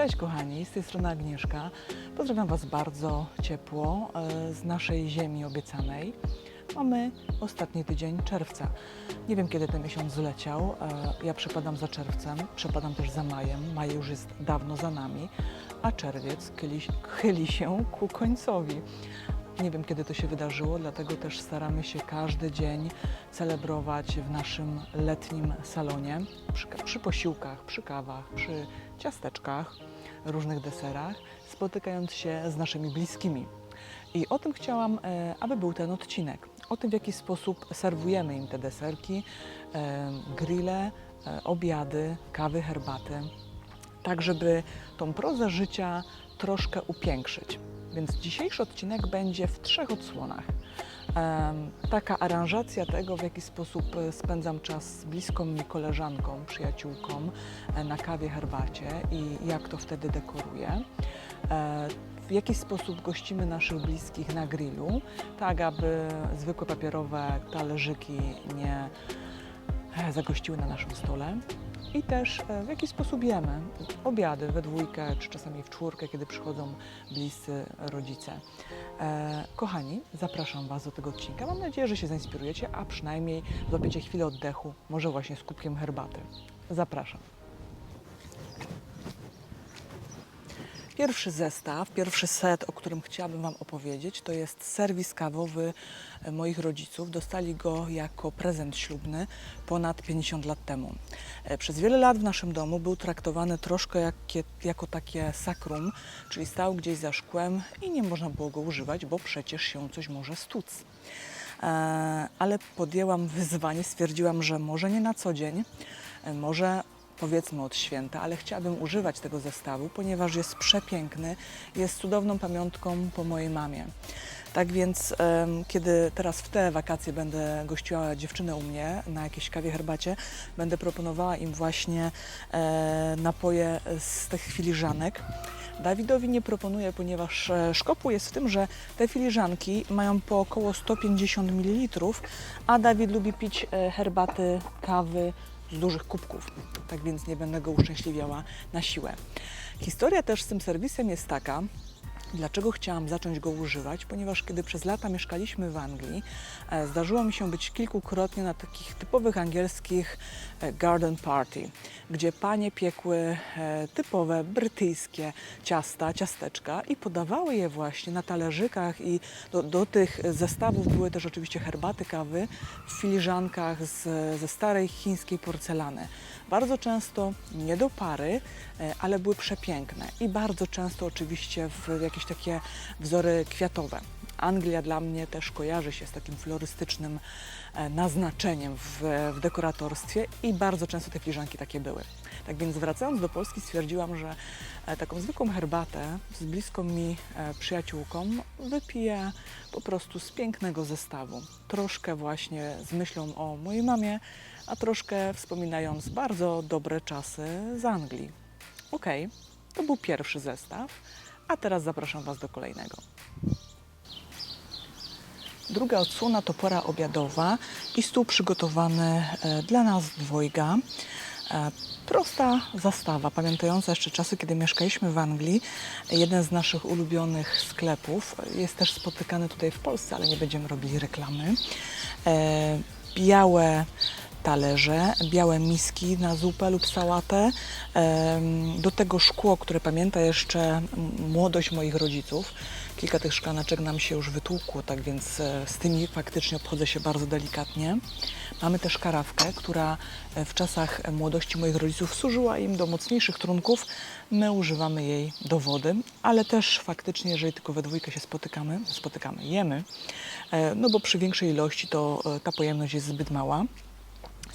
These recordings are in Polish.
Cześć kochani, z tej strony Agnieszka. Pozdrawiam Was bardzo ciepło e, z naszej ziemi obiecanej. Mamy ostatni tydzień czerwca. Nie wiem kiedy ten miesiąc zleciał. E, Ja przepadam za czerwcem, przepadam też za majem. Maj już jest dawno za nami, a czerwiec chyli, chyli się ku końcowi. Nie wiem, kiedy to się wydarzyło, dlatego też staramy się każdy dzień celebrować w naszym letnim salonie przy, przy posiłkach, przy kawach, przy ciasteczkach, różnych deserach, spotykając się z naszymi bliskimi. I o tym chciałam, e, aby był ten odcinek. O tym, w jaki sposób serwujemy im te deserki, e, grille, e, obiady, kawy, herbaty, tak żeby tą prozę życia troszkę upiększyć. Więc dzisiejszy odcinek będzie w trzech odsłonach. Taka aranżacja tego, w jaki sposób e, spędzam czas z bliską mi koleżanką, przyjaciółką e, na kawie, herbacie i jak to wtedy dekoruję. E, W jaki sposób gościmy naszych bliskich na grillu, tak aby zwykłe papierowe talerzyki nie zagościły na naszym stole. I też e, w jaki sposób jemy obiady we dwójkę, czy czasami w czwórkę, kiedy przychodzą bliscy rodzice. E, kochani, zapraszam Was do tego odcinka. Mam nadzieję, że się zainspirujecie, a przynajmniej złapiecie chwilę oddechu, może właśnie z kubkiem herbaty. Zapraszam. Pierwszy zestaw, pierwszy set, o którym chciałabym Wam opowiedzieć, to jest serwis kawowy e, moich rodziców. Dostali go jako prezent ślubny ponad 50 lat temu. E, Przez wiele lat w naszym domu był traktowany troszkę jakie, jako takie sakrum, czyli stał gdzieś za szkłem i nie można było go używać, bo przecież się coś może stłuc. E, Ale podjęłam wyzwanie, stwierdziłam, że może nie na co dzień, może powiedzmy od święta, ale chciałabym używać tego zestawu, ponieważ jest przepiękny, jest cudowną pamiątką po mojej mamie. Tak więc, kiedy teraz w te wakacje będę gościła dziewczynę u mnie na jakiejś kawie, herbacie, będę proponowała im właśnie e, napoje z tych filiżanek. Dawidowi nie proponuję, ponieważ e, szkopuł jest w tym, że te filiżanki mają po około 150 ml, a Dawid lubi pić e, herbaty, kawy z dużych kubków. Tak więc nie będę go uszczęśliwiała na siłę. Historia też z tym serwisem jest taka, Dlaczego chciałam zacząć go używać? Ponieważ kiedy przez lata mieszkaliśmy w Anglii, e, zdarzyło mi się być kilkukrotnie na takich typowych angielskich e, garden party, gdzie panie piekły e, typowe brytyjskie ciasta, ciasteczka i podawały je właśnie na talerzykach i do, do tych zestawów były też oczywiście herbaty, kawy w filiżankach z, ze starej chińskiej porcelany. Bardzo często nie do pary, e, ale były przepiękne i bardzo często oczywiście w jakieś takie wzory kwiatowe. Anglia dla mnie też kojarzy się z takim florystycznym e, naznaczeniem w, w dekoratorstwie i bardzo często te filiżanki takie były. Tak więc wracając do Polski stwierdziłam, że e, taką zwykłą herbatę z bliską mi przyjaciółką wypiję po prostu z pięknego zestawu. Troszkę właśnie z myślą o mojej mamie, a troszkę wspominając bardzo dobre czasy z Anglii. Okej, to był pierwszy zestaw, a teraz zapraszam Was do kolejnego. Druga odsłona to pora obiadowa i stół przygotowany e, dla nas dwojga. E, Prosta zastawa, pamiętająca jeszcze czasy, kiedy mieszkaliśmy w Anglii. Jeden z naszych ulubionych sklepów jest też spotykany tutaj w Polsce, ale nie będziemy robili reklamy. E, Białe talerze, białe miski na zupę lub sałatę. Do tego szkło, które pamięta jeszcze młodość moich rodziców. Kilka tych szklaneczek nam się już wytłukło, tak więc e, z tymi faktycznie obchodzę się bardzo delikatnie. Mamy też karawkę, która e, w czasach młodości moich rodziców służyła im do mocniejszych trunków. My używamy jej do wody, ale też faktycznie, jeżeli tylko we dwójkę się spotykamy, spotykamy, jemy, e, no bo przy większej ilości to ta pojemność jest zbyt mała.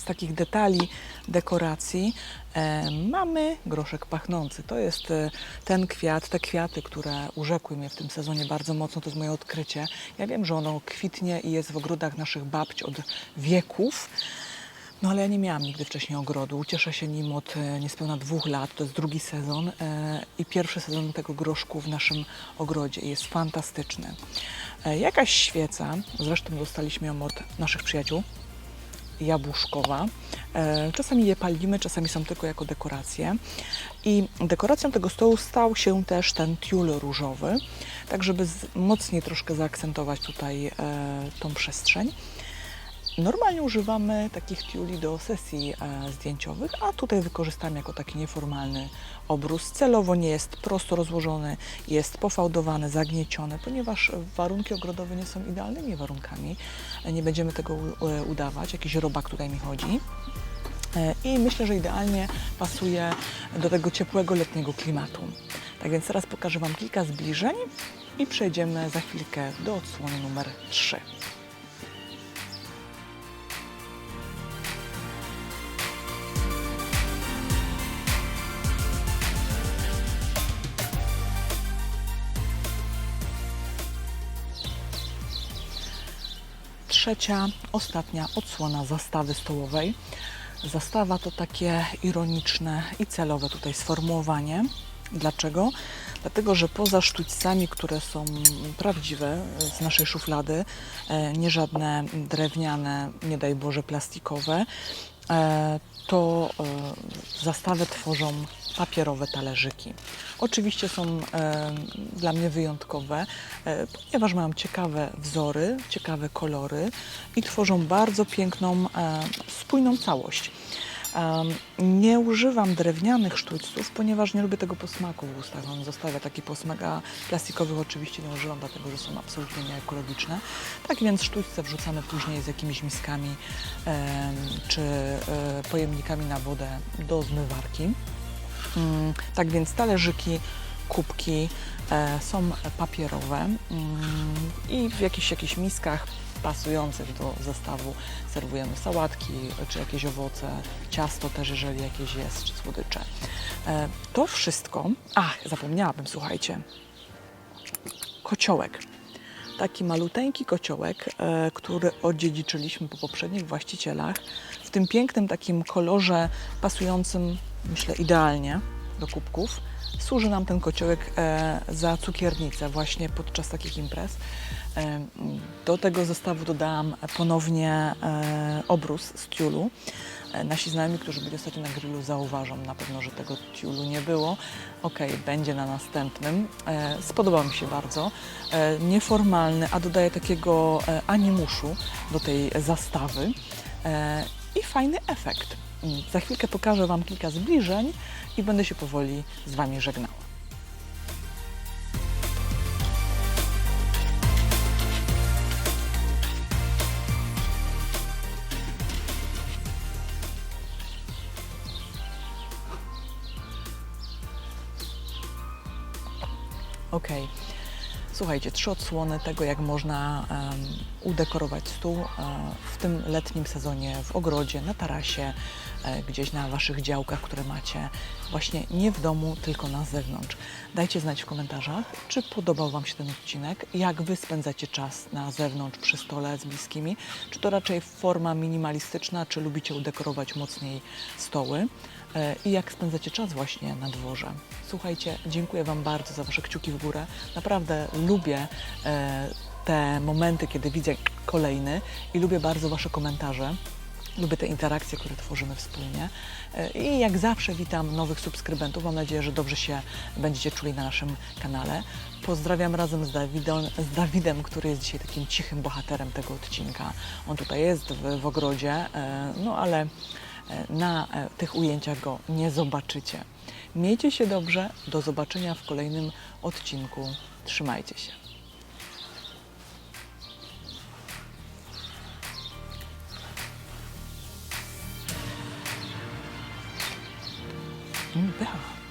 Takich detali dekoracji e, mamy groszek pachnący. To jest e, ten kwiat, te kwiaty, które urzekły mnie w tym sezonie bardzo mocno. To jest moje odkrycie. Ja wiem, że ono kwitnie i jest w ogrodach naszych babci od wieków. No ale ja nie miałam nigdy wcześniej ogrodu. Cieszę się nim od e, niespełna dwóch lat. To jest drugi sezon i pierwszy sezon tego groszku w naszym ogrodzie. Jest fantastyczny. Jakaś świeca, zresztą dostaliśmy ją od naszych przyjaciół jabłuszkowa. E, Czasami je palimy, czasami są tylko jako dekoracje. I dekoracją tego stołu stał się też ten tiul różowy, tak żeby mocniej troszkę zaakcentować tutaj e, tą przestrzeń. Normalnie używamy takich tiuli do sesji e, zdjęciowych, a tutaj wykorzystam jako taki nieformalny obrus. Celowo nie jest prosto rozłożony, jest pofałdowany, zagnieciony, ponieważ warunki ogrodowe nie są idealnymi warunkami. Nie będziemy tego udawać, jakiś robak tutaj mi chodzi. E, I myślę, że idealnie pasuje do tego ciepłego letniego klimatu. Tak więc teraz pokażę Wam kilka zbliżeń i przejdziemy za chwilkę do odsłony numer 3. Trzecia, ostatnia odsłona zastawy stołowej. Zastawa to takie ironiczne i celowe tutaj sformułowanie. Dlaczego? Dlatego, że poza sztućcami, które są prawdziwe z naszej szuflady, e, nie żadne drewniane, nie daj Boże plastikowe, to e, zastawę tworzą papierowe talerzyki. Oczywiście są e, dla mnie wyjątkowe, e, ponieważ mają ciekawe wzory, ciekawe kolory i tworzą bardzo piękną, e, spójną całość. Nie używam drewnianych sztućców, ponieważ nie lubię tego posmaku w ustach. On zostawia taki posmak, a plastikowych oczywiście nie używam, dlatego że są absolutnie nieekologiczne. Tak więc sztućce wrzucamy później z jakimiś miskami czy e, pojemnikami na wodę do zmywarki. Mm, Tak więc talerzyki, kubki e, są papierowe mm, i w jakichś, jakichś miskach pasujących do zestawu serwujemy sałatki czy jakieś owoce, ciasto też, jeżeli jakieś jest, czy słodycze. E, To wszystko. Ach, zapomniałabym, słuchajcie. Kociołek. Taki maluteńki kociołek, e, który odziedziczyliśmy po poprzednich właścicielach, w tym pięknym takim kolorze pasującym, myślę, idealnie do kubków. Służy nam ten kociołek e, za cukiernicę właśnie podczas takich imprez. E, Do tego zestawu dodałam ponownie e, obrus z tiulu. Nasi znajomi, którzy byli ostatnio na grillu, zauważą na pewno, że tego tiulu nie było. Ok, będzie na następnym. Spodobał mi się bardzo. Nieformalny, a dodaje takiego animuszu do tej zastawy. I fajny efekt. Za chwilkę pokażę Wam kilka zbliżeń i będę się powoli z Wami żegnała. Okej. Słuchajcie, trzy odsłony tego, jak można em, udekorować stół e, w tym letnim sezonie w ogrodzie, na tarasie, e, gdzieś na Waszych działkach, które macie. Właśnie nie w domu, tylko na zewnątrz. Dajcie znać w komentarzach, czy podobał Wam się ten odcinek, jak Wy spędzacie czas na zewnątrz przy stole z bliskimi, czy to raczej forma minimalistyczna, czy lubicie udekorować mocniej stoły i jak spędzacie czas właśnie na dworze. Słuchajcie, dziękuję Wam bardzo za Wasze kciuki w górę. Naprawdę lubię e, te momenty, kiedy widzę kolejny i lubię bardzo Wasze komentarze. Lubię te interakcje, które tworzymy wspólnie. E, I jak zawsze witam nowych subskrybentów. Mam nadzieję, że dobrze się będziecie czuli na naszym kanale. Pozdrawiam razem z Dawidem, z Dawidem który jest dzisiaj takim cichym bohaterem tego odcinka. On tutaj jest w, w ogrodzie, e, no ale e, na e, tych ujęciach go nie zobaczycie. Miejcie się dobrze. Do zobaczenia w kolejnym odcinku. Trzymajcie się. Pycha.